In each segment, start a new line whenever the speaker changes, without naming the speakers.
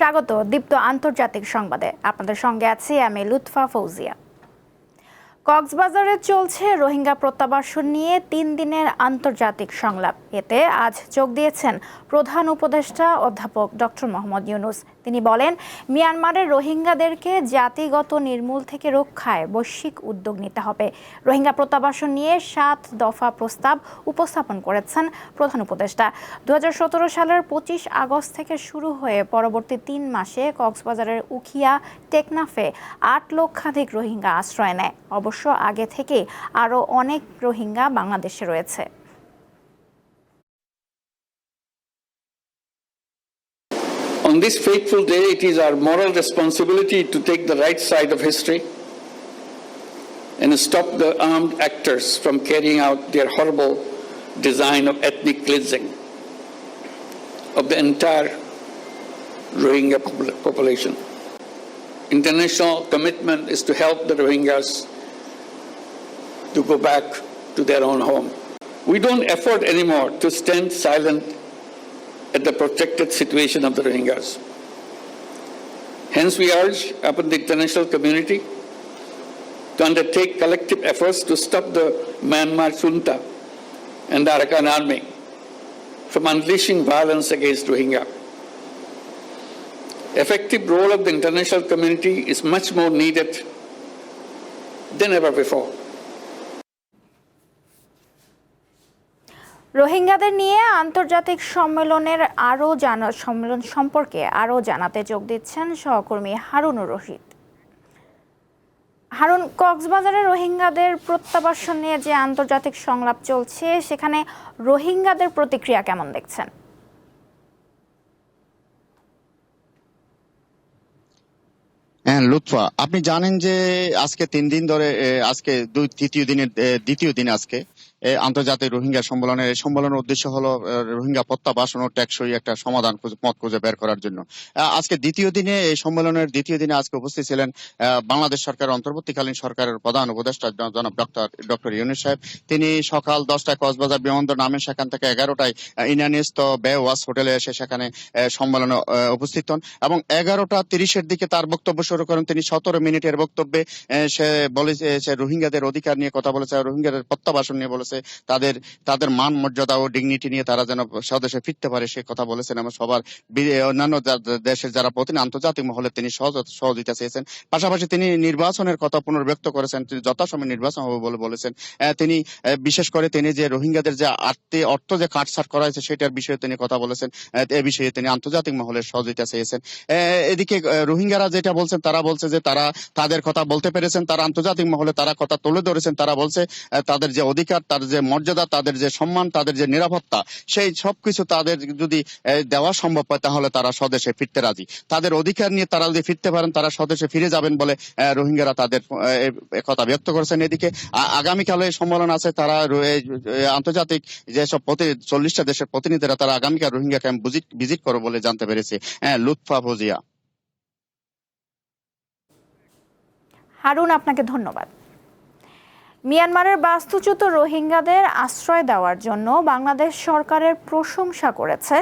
স্বাগত দীপ্ত আন্তর্জাতিক সংবাদে আপনাদের সঙ্গে আছি আমি লুৎফা ফৌজিয়া কক্সবাজারে চলছে রোহিঙ্গা প্রত্যাবাসন নিয়ে তিন দিনের আন্তর্জাতিক সংলাপ এতে আজ যোগ দিয়েছেন প্রধান উপদেষ্টা অধ্যাপক ডক্টর মোহাম্মদ ইউনুস তিনি বলেন মিয়ানমারের রোহিঙ্গাদেরকে জাতিগত নির্মূল থেকে রক্ষায় বৈশ্বিক উদ্যোগ নিতে হবে রোহিঙ্গা প্রত্যাবাসন নিয়ে সাত দফা প্রস্তাব উপস্থাপন করেছেন প্রধান উপদেষ্টা দু সালের পঁচিশ আগস্ট থেকে শুরু হয়ে পরবর্তী তিন মাসে কক্সবাজারের উখিয়া টেকনাফে আট লক্ষাধিক রোহিঙ্গা আশ্রয় নেয় অবশ্য আগে থেকে আরও অনেক রোহিঙ্গা বাংলাদেশে রয়েছে
On this fateful day, it is our moral responsibility to take the right side of history and stop the armed actors from carrying out their horrible design of ethnic cleansing of the entire Rohingya population. International commitment is to help the Rohingyas to go back to their own home. We don't afford anymore to stand silent at the protected situation of the Rohingyas. Hence, we urge upon the international community to undertake collective efforts to stop the Myanmar junta and the Arakan army from unleashing violence against Rohingya. Effective role of the international community is much more needed than ever before.
রোহিঙ্গাদের নিয়ে আন্তর্জাতিক সম্মেলনের আরও জানা সম্মেলন সম্পর্কে আরও জানাতে যোগ দিচ্ছেন সহকর্মী হারুনুর রহিত হারুন কক্সবাজারে রোহিঙ্গাদের প্রত্যাবাসন নিয়ে যে আন্তর্জাতিক সংলাপ চলছে সেখানে রোহিঙ্গাদের প্রতিক্রিয়া কেমন দেখছেন
হ্যাঁ লুৎফা আপনি জানেন যে আজকে তিন দিন ধরে আজকে দুই তৃতীয় দিনের দ্বিতীয় দিন আজকে আন্তর্জাতিক রোহিঙ্গা সম্মেলনের এই সম্মেলনের উদ্দেশ্য হল রোহিঙ্গা প্রত্যাবাসন ও টেকসই একটা সমাধান মত খুঁজে বের করার জন্য আজকে দ্বিতীয় দিনে এই সম্মেলনের দ্বিতীয় দিনে আজকে উপস্থিত ছিলেন বাংলাদেশ সরকারের অন্তর্বর্তীকালীন সরকারের প্রধান উপদেষ্টা জনাব ডক্টর ডক্টর ইউনুস সাহেব তিনি সকাল দশটায় কক্সবাজার বিমানবন্দর নামেন সেখান থেকে এগারোটায় ইনানিস্ত বে ওয়াস হোটেলে এসে সেখানে সম্মেলনে উপস্থিত হন এবং এগারোটা তিরিশের দিকে তার বক্তব্য শুরু করেন তিনি সতেরো মিনিটের বক্তব্যে সে বলেছে রোহিঙ্গাদের অধিকার নিয়ে কথা বলেছে রোহিঙ্গাদের প্রত্যাবাসন নিয়ে বলেছে আছে তাদের তাদের মান মর্যাদা ও ডিগনিটি নিয়ে তারা যেন স্বদেশে ফিরতে পারে সে কথা বলেছেন এবং সবার অন্যান্য দেশের যারা প্রতিনিধি আন্তর্জাতিক মহলে তিনি সহযোগিতা চেয়েছেন পাশাপাশি তিনি নির্বাচনের কথা পুনর্ব্যক্ত করেছেন তিনি যথাসময় নির্বাচন হবে বলে বলেছেন তিনি বিশেষ করে তিনি যে রোহিঙ্গাদের যে আর্থিক অর্থ যে কাটছাট করা হয়েছে সেটার বিষয়ে তিনি কথা বলেছেন এ বিষয়ে তিনি আন্তর্জাতিক মহলের সহযোগিতা চেয়েছেন এদিকে রোহিঙ্গারা যেটা বলছেন তারা বলছে যে তারা তাদের কথা বলতে পেরেছেন তারা আন্তর্জাতিক মহলে তারা কথা তুলে ধরেছেন তারা বলছে তাদের যে অধিকার তার তাদের যে মর্যাদা তাদের যে সম্মান তাদের যে নিরাপত্তা সেই সবকিছু তাদের যদি দেওয়া সম্ভব হয় তাহলে তারা স্বদেশে ফিরতে রাজি তাদের অধিকার নিয়ে তারা যদি ফিরতে পারেন তারা স্বদেশে ফিরে যাবেন বলে রোহিঙ্গারা তাদের কথা ব্যক্ত করেছেন এদিকে আগামীকালে সম্মেলন আছে তারা আন্তর্জাতিক যেসব চল্লিশটা দেশের প্রতিনিধিরা তারা আগামীকাল রোহিঙ্গা ক্যাম্প ভিজিট করবে বলে জানতে পেরেছে লুৎফা ফজিয়া
হারুন আপনাকে ধন্যবাদ মিয়ানমারের বাস্তুচ্যুত রোহিঙ্গাদের আশ্রয় দেওয়ার জন্য বাংলাদেশ সরকারের প্রশংসা করেছে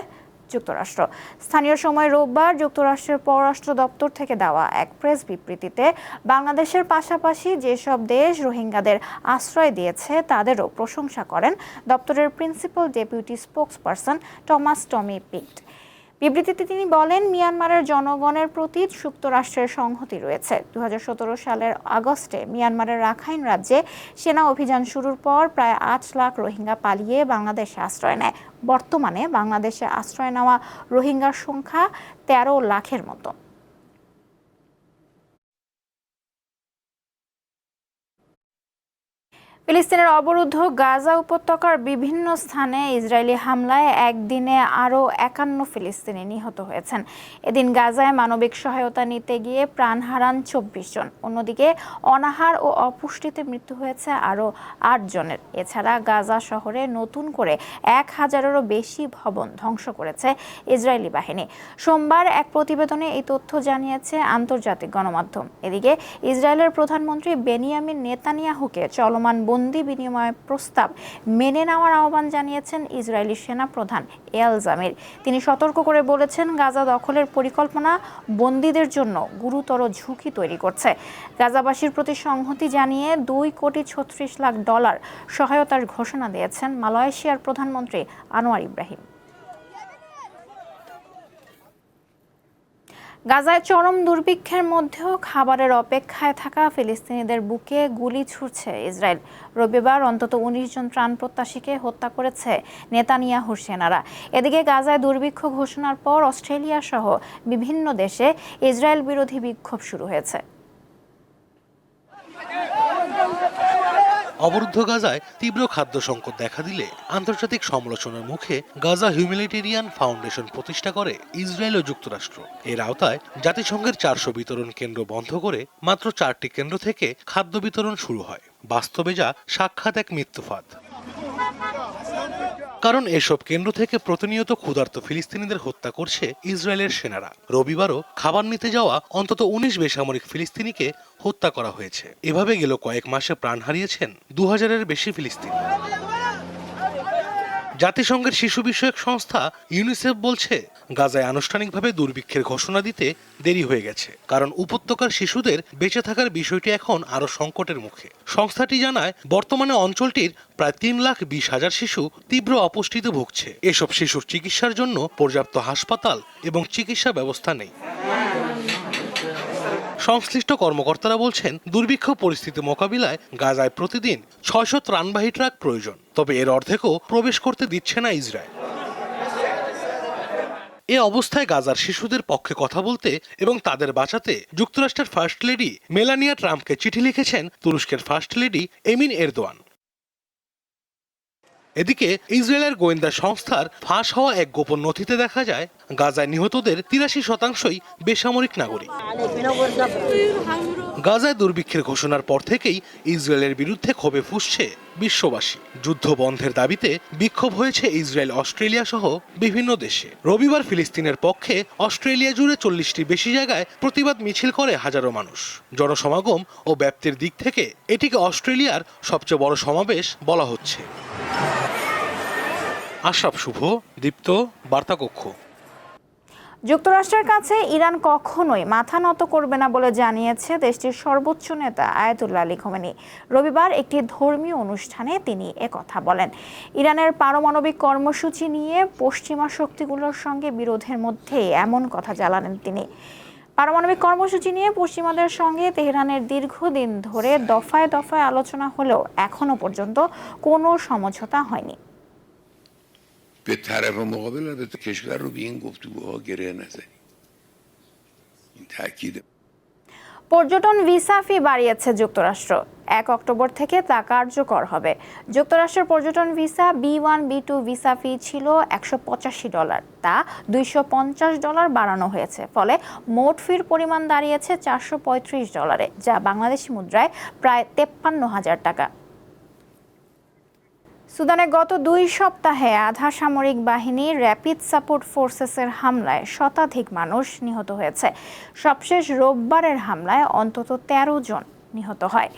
যুক্তরাষ্ট্র স্থানীয় সময় রোববার যুক্তরাষ্ট্রের পররাষ্ট্র দপ্তর থেকে দেওয়া এক প্রেস বিবৃতিতে বাংলাদেশের পাশাপাশি যেসব দেশ রোহিঙ্গাদের আশ্রয় দিয়েছে তাদেরও প্রশংসা করেন দপ্তরের principal deputy spokesperson Thomas Tommy Pigott বিবৃতিতে তিনি বলেন মিয়ানমারের জনগণের প্রতি যুক্তরাষ্ট্রের সংহতি রয়েছে দু সালের আগস্টে মিয়ানমারের রাখাইন রাজ্যে সেনা অভিযান শুরুর পর প্রায় আট লাখ রোহিঙ্গা পালিয়ে বাংলাদেশে আশ্রয় নেয় বর্তমানে বাংলাদেশে আশ্রয় নেওয়া রোহিঙ্গার সংখ্যা তেরো লাখের মতো ফিলিস্তিনের অবরুদ্ধ গাজা উপত্যকার বিভিন্ন স্থানে ইসরায়েলি হামলায় একদিনে আরও একান্ন ফিলিস্তিনি নিহত হয়েছেন এদিন গাজায় মানবিক সহায়তা নিতে গিয়ে প্রাণ হারান চব্বিশ জন অন্যদিকে অনাহার ও অপুষ্টিতে মৃত্যু হয়েছে আরও আট জনের এছাড়া গাজা শহরে নতুন করে এক হাজারেরও বেশি ভবন ধ্বংস করেছে ইসরায়েলি বাহিনী সোমবার এক প্রতিবেদনে এই তথ্য জানিয়েছে আন্তর্জাতিক গণমাধ্যম এদিকে ইসরায়েলের প্রধানমন্ত্রী বেনিয়ামিন নেতানিয়াহুকে চলমান বন্দি বিনিময় প্রস্তাব মেনে নেওয়ার আহ্বান জানিয়েছেন ইসরায়েলি সেনা প্রধান এল জামির তিনি সতর্ক করে বলেছেন গাজা দখলের পরিকল্পনা বন্দীদের জন্য গুরুতর ঝুঁকি তৈরি করছে গাজাবাসীর প্রতি সংহতি জানিয়ে দুই কোটি ছত্রিশ লাখ ডলার সহায়তার ঘোষণা দিয়েছেন মালয়েশিয়ার প্রধানমন্ত্রী আনোয়ার ইব্রাহিম গাজায় চরম দুর্ভিক্ষের মধ্যেও খাবারের অপেক্ষায় থাকা ফিলিস্তিনিদের বুকে গুলি ছুড়ছে ইসরায়েল রবিবার অন্তত উনিশ জন ত্রাণ প্রত্যাশীকে হত্যা করেছে নেতানিয়া হুসেনারা এদিকে গাজায় দুর্ভিক্ষ ঘোষণার পর অস্ট্রেলিয়া সহ বিভিন্ন দেশে ইসরায়েল বিরোধী বিক্ষোভ শুরু হয়েছে
অবরুদ্ধ গাজায় তীব্র খাদ্য সংকট দেখা দিলে আন্তর্জাতিক সমালোচনার মুখে গাজা হিউম্যানিটেরিয়ান ফাউন্ডেশন প্রতিষ্ঠা করে ইসরায়েল ও যুক্তরাষ্ট্র এর আওতায় জাতিসংঘের চারশো বিতরণ কেন্দ্র বন্ধ করে মাত্র চারটি কেন্দ্র থেকে খাদ্য বিতরণ শুরু হয় বাস্তবে যা সাক্ষাৎ এক মৃত্যুফাত কারণ এসব কেন্দ্র থেকে প্রতিনিয়ত ক্ষুধার্ত ফিলিস্তিনিদের হত্যা করছে ইসরায়েলের সেনারা রবিবারও খাবার নিতে যাওয়া অন্তত উনিশ বেসামরিক ফিলিস্তিনিকে হত্যা করা হয়েছে এভাবে গেল কয়েক মাসে প্রাণ হারিয়েছেন দু হাজারের বেশি ফিলিস্তিনি জাতিসংঘের শিশু বিষয়ক সংস্থা ইউনিসেফ বলছে গাজায় আনুষ্ঠানিকভাবে দুর্ভিক্ষের ঘোষণা দিতে দেরি হয়ে গেছে কারণ উপত্যকার শিশুদের বেঁচে থাকার বিষয়টি এখন আরও সংকটের মুখে সংস্থাটি জানায় বর্তমানে অঞ্চলটির প্রায় তিন লাখ বিশ হাজার শিশু তীব্র অপুষ্টিতে ভুগছে এসব শিশুর চিকিৎসার জন্য পর্যাপ্ত হাসপাতাল এবং চিকিৎসা ব্যবস্থা নেই সংশ্লিষ্ট কর্মকর্তারা বলছেন দুর্ভিক্ষ পরিস্থিতি মোকাবিলায় গাজায় প্রতিদিন ছয়শো ত্রাণবাহী ট্রাক প্রয়োজন তবে এর অর্ধেকও প্রবেশ করতে দিচ্ছে না ইসরায়েল এ অবস্থায় গাজার শিশুদের পক্ষে কথা বলতে এবং তাদের বাঁচাতে যুক্তরাষ্ট্রের ফার্স্ট লেডি মেলানিয়া ট্রাম্পকে চিঠি লিখেছেন তুরস্কের ফার্স্ট লেডি এমিন এরদোয়ান এদিকে ইসরায়েলের গোয়েন্দা সংস্থার ফাঁস হওয়া এক গোপন নথিতে দেখা যায় গাজায় নিহতদের তিরাশি শতাংশই বেসামরিক নাগরিক গাজায় দুর্ভিক্ষের ঘোষণার পর থেকেই ইসরায়েলের বিরুদ্ধে ক্ষোভে ফুসছে বিশ্ববাসী যুদ্ধ বন্ধের দাবিতে বিক্ষোভ হয়েছে ইসরায়েল অস্ট্রেলিয়া সহ বিভিন্ন দেশে রবিবার ফিলিস্তিনের পক্ষে অস্ট্রেলিয়া জুড়ে চল্লিশটি বেশি জায়গায় প্রতিবাদ মিছিল করে হাজারো মানুষ জনসমাগম ও ব্যাপ্তির দিক থেকে এটিকে অস্ট্রেলিয়ার সবচেয়ে বড় সমাবেশ বলা হচ্ছে আশরাফ শুভ দীপ্ত কক্ষ
যুক্তরাষ্ট্রের কাছে ইরান কখনোই মাথা নত করবে না বলে জানিয়েছে দেশটির সর্বোচ্চ নেতা আয়াতুল্লা আলী খোমেনি রবিবার একটি ধর্মীয় অনুষ্ঠানে তিনি একথা বলেন ইরানের পারমাণবিক কর্মসূচি নিয়ে পশ্চিমা শক্তিগুলোর সঙ্গে বিরোধের মধ্যে এমন কথা জ্বালালেন তিনি পারমাণবিক কর্মসূচি নিয়ে পশ্চিমাদের সঙ্গে তেহরানের দীর্ঘদিন ধরে দফায় দফায় আলোচনা হলেও এখনও পর্যন্ত কোনো সমঝোতা হয়নি به طرف مقابل البته کشور رو به این گفتگوها گره نزنیم این تاکید পর্যটন ভিসা ফি বাড়িয়েছে যুক্তরাষ্ট্র এক অক্টোবর থেকে তা কার্যকর হবে যুক্তরাষ্ট্রের পর্যটন visa B one B two visa fee ছিল একশো পঁচাশি ডলার তা দুইশো পঞ্চাশ ডলার বাড়ানো হয়েছে ফলে মোট ফির পরিমাণ দাঁড়িয়েছে চারশো পঁয়ত্রিশ ডলারে যা বাংলাদেশি মুদ্রায় প্রায় তেপ্পান্ন হাজার টাকা সুদানে গত দুই সপ্তাহে আধা সামরিক বাহিনী র্যাপিড সাপোর্ট ফোর্সেসের হামলায় শতাধিক মানুষ নিহত হয়েছে সবশেষ রোববারের হামলায় অন্তত তেরো জন নিহত হয়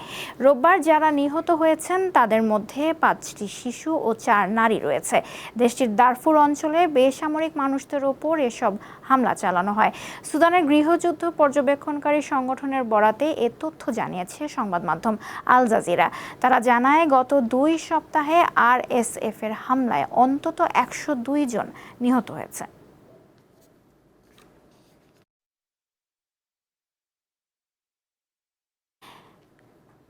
রোববার যারা নিহত হয়েছেন তাদের মধ্যে পাঁচটি শিশু ও চার নারী রয়েছে দেশটির দারফুর অঞ্চলে বেসামরিক মানুষদের ওপর এসব হামলা চালানো হয় সুদানের গৃহযুদ্ধ পর্যবেক্ষণকারী সংগঠনের বরাতে এ তথ্য জানিয়েছে সংবাদ মাধ্যম আল জাজিরা তারা জানায় গত দুই সপ্তাহে আরএসএফ এর হামলায় অন্তত একশো জন নিহত হয়েছে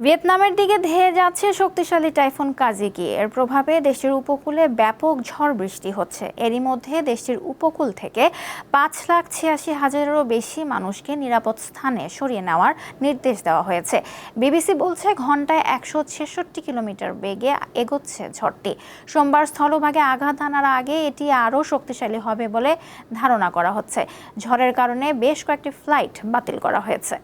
ভিয়েতনামের দিকে ধেয়ে যাচ্ছে শক্তিশালী টাইফুন কাজিকি এর প্রভাবে দেশটির উপকূলে ব্যাপক ঝড় বৃষ্টি হচ্ছে এরই মধ্যে দেশটির উপকূল থেকে পাঁচ লাখ ছিয়াশি হাজারেরও বেশি মানুষকে নিরাপদ স্থানে সরিয়ে নেওয়ার নির্দেশ দেওয়া হয়েছে বিবিসি বলছে ঘন্টায় একশো ছেষট্টি কিলোমিটার বেগে এগোচ্ছে ঝড়টি সোমবার স্থলভাগে আঘাত আনার আগে এটি আরও শক্তিশালী হবে বলে ধারণা করা হচ্ছে ঝড়ের কারণে বেশ কয়েকটি ফ্লাইট বাতিল করা হয়েছে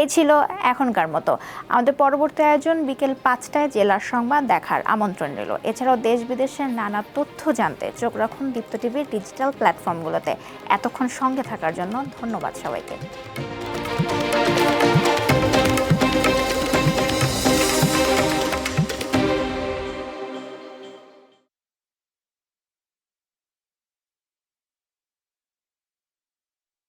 এই ছিল এখনকার মতো আমাদের পরবর্তী আয়োজন বিকেল পাঁচটায় জেলার সংবাদ দেখার আমন্ত্রণ রইল এছাড়াও দেশ বিদেশের নানা তথ্য জানতে চোখ রাখুন দীপ্ত টিভির ডিজিটাল প্ল্যাটফর্মগুলোতে এতক্ষণ সঙ্গে থাকার জন্য ধন্যবাদ সবাইকে